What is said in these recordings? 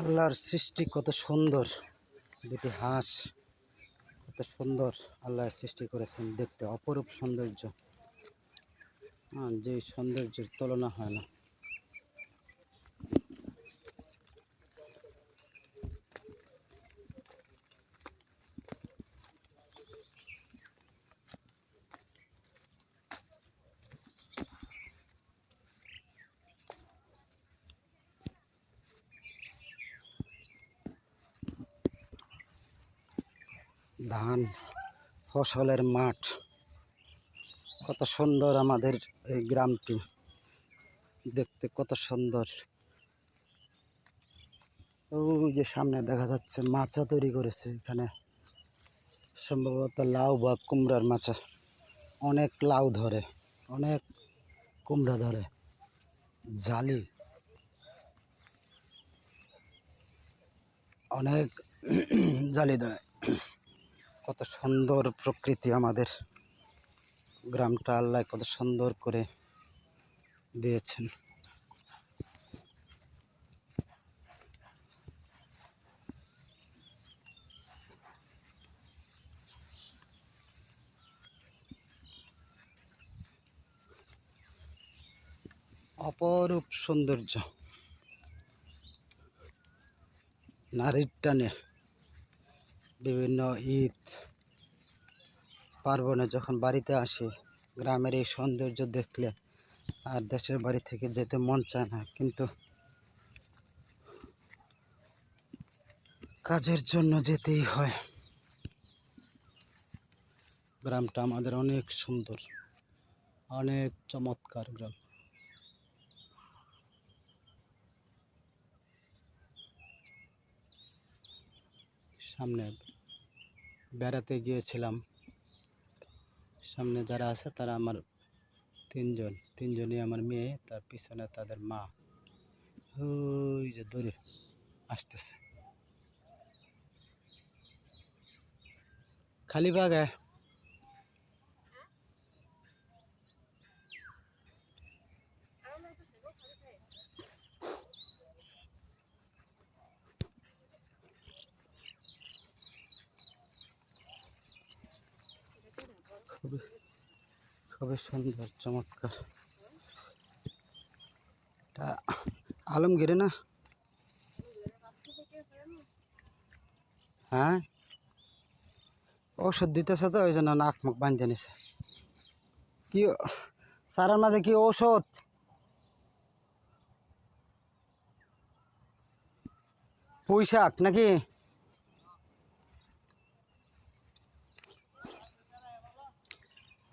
আল্লাহর সৃষ্টি কত সুন্দর। দুটি হাঁস কত সুন্দর আল্লাহর সৃষ্টি করেছেন দেখতে, অপরূপ সৌন্দর্য। যে সৌন্দর্যের তুলনা হয় না। ধান, ফসলের মাঠ। কত সুন্দর আমাদের এই গ্রামটি। দেখতে কত সুন্দর। ওই যে সামনে দেখা যাচ্ছে মাচা তৈরি করেছে এখানে। সম্ভবত লাউ বা কুমড়ার মাচা। অনেক লাউ ধরে, অনেক কুমড়া ধরে। জালি। অনেক জালি ধরে। কত সুন্দর প্রকৃতি আমাদের। গ্রামটা আল্লাহ কত সুন্দর করে দিয়েছেন। অপরূপ সৌন্দর্য। নারীর টানে বিভিন্ন ঈদ পার্বণে যখন বাড়িতে আসে, গ্রামের এই সৌন্দর্য দেখলে আর দেশের বাড়ি থেকে যেতে মন চায় না। কিন্তু কাজের জন্য যেতেই হয়। গ্রামটা আমাদের অনেক সুন্দর, অনেক চমৎকার গ্রাম। সামনে বেড়াতে গিয়েছিলাম সামনে যারা আছে তারা আমার তিনজন তিনজনই আমার মেয়ে তার পিছনে তাদের মা ওই যে দূরে আসতেছে খালি বাগে খুবই খুবই সুন্দর, চমৎকার। এটা আলমগিরি না? হ্যাঁ? ওষুধ দিতেছে তো, ওই জন্য নাক মুখ বাঁধতে নিছে। কি সারার মাঝে কি ঔষধ? পুঁই শাক নাকি?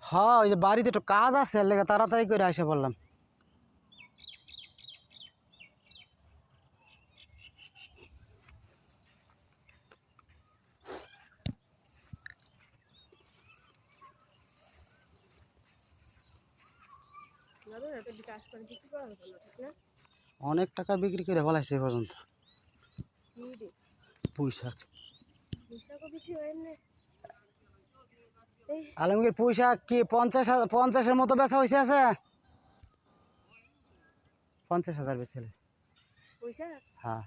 হ্যাঁ ওই যে বাড়িতে একটু কাজ আছে লেগে তাড়াতাড়ি করে আসে বললাম অনেক টাকা বিক্রি করে ফেলাইছে এ পর্যন্ত। পুঁই শাক বিক্রি হয় না? আলমগীর পুঁই শাক কি পঞ্চাশ হাজার পঞ্চাশের মতো বেচা হয়েছে আছে? পঞ্চাশ হাজার পয়সা হ্যাঁ।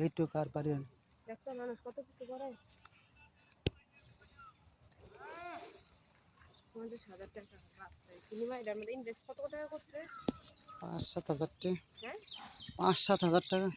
এইটুকু আর পারি মানুষ কত কিছু করে? পঞ্চাশ হাজার টাকা এটার মধ্যে ইনভেস্ট কত টাকা করছে? পাঁচ সাত হাজার টাকা। হ্যাঁ? পাঁচ সাত হাজার টাকা।